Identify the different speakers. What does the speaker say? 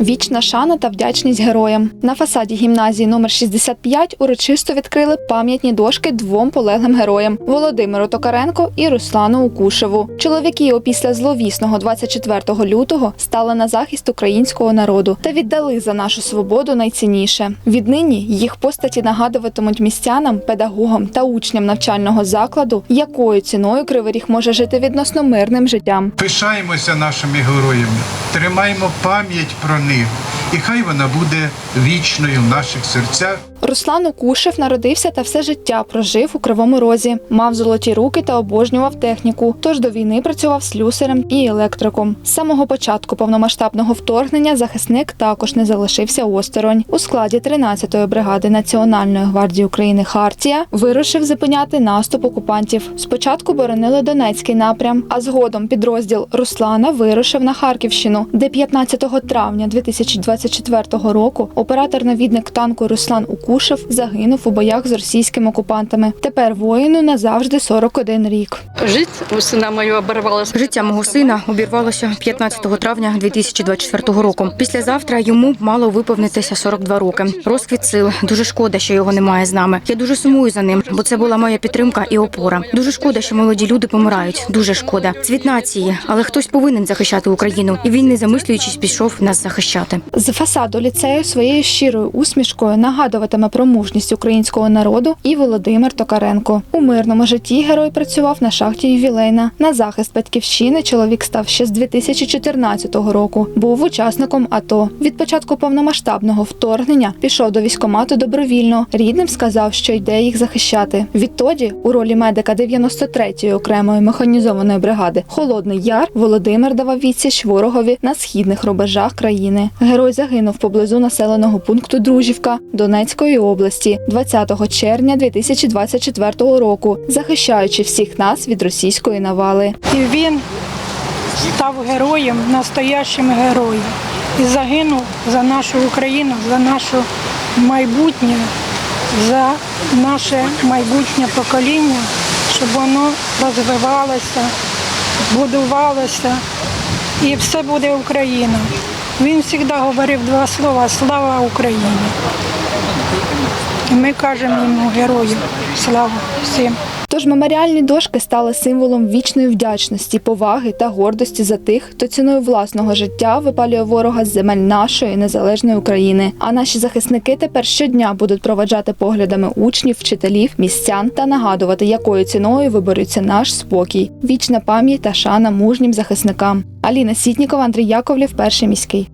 Speaker 1: Вічна шана та вдячність героям. На фасаді гімназії номер 65 урочисто відкрили пам'ятні дошки двом полеглим героям Володимиру Токаренко і Руслану Укушеву. Чоловіки опісля зловісного 24 лютого стали на захист українського народу та віддали за нашу свободу найцінніше. Віднині їх постаті нагадуватимуть містянам, педагогам та учням навчального закладу, якою ціною Кривий Ріг може жити відносно мирним життям.
Speaker 2: Пишаємося нашими героями, тримаємо пам'ять про leave. І хай вона буде вічною в наших серцях.
Speaker 1: Руслан Укушев народився та все життя прожив у Кривому Розі. Мав золоті руки та обожнював техніку. Тож до війни працював слюсарем і електриком. З самого початку повномасштабного вторгнення захисник також не залишився осторонь. У складі 13-ї бригади Національної гвардії України Хартія вирушив зупиняти наступ окупантів. Спочатку боронили Донецький напрям, а згодом підрозділ Руслана вирушив на Харківщину, де 15 травня 2024 року оператор-навідник танку Руслан Укушев загинув у боях з російськими окупантами. Тепер воїну назавжди 41 рік.
Speaker 3: Жить у сина моего оборвалась.
Speaker 4: Життя мого сина обірвалося 15 травня 2024 року. Післязавтра йому мало виповнитися 42 роки. Розквіт сил. Дуже шкода, що його немає з нами. Я дуже сумую за ним, бо це була моя підтримка і опора. Дуже шкода, що молоді люди помирають. Дуже шкода. Цвіт нації, але хтось повинен захищати Україну, і він, не замислюючись, пішов нас захищати.
Speaker 1: З фасаду ліцею своєю щирою усмішкою нагадуватиме про мужність українського народу і Володимир Токаренко. У мирному житті герой працював на шахті ювілейна. На захист батьківщини чоловік став ще з 2014 року. Був учасником АТО. Від початку повномасштабного вторгнення пішов до військкомату добровільно. Рідним сказав, що йде їх захищати. Відтоді, у ролі медика 93-ї окремої механізованої бригади Холодний Яр Володимир давав відсіч ворогові на східних рубежах країни. Герой загинув поблизу населеного пункту Дружівка Донецької області 20 червня 2024 року, захищаючи всіх нас від російської навали.
Speaker 5: І він став героєм, настоящим героєм. І загинув за нашу Україну, за наше майбутнє, за наше майбутнє покоління, щоб воно розвивалося, будувалося. І все буде Україна. Він завжди говорив два слова Слава Україні. І ми кажемо йому герою. Слава всім.
Speaker 1: Тож меморіальні дошки стали символом вічної вдячності, поваги та гордості за тих, хто ціною власного життя випалює ворога з земель нашої незалежної України. А наші захисники тепер щодня будуть проведжати поглядами учнів, вчителів, містян та нагадувати, якою ціною виборюється наш спокій. Вічна пам'ять та шана мужнім захисникам. Аліна Сітнікова, Андрій Яковлів, перший міський.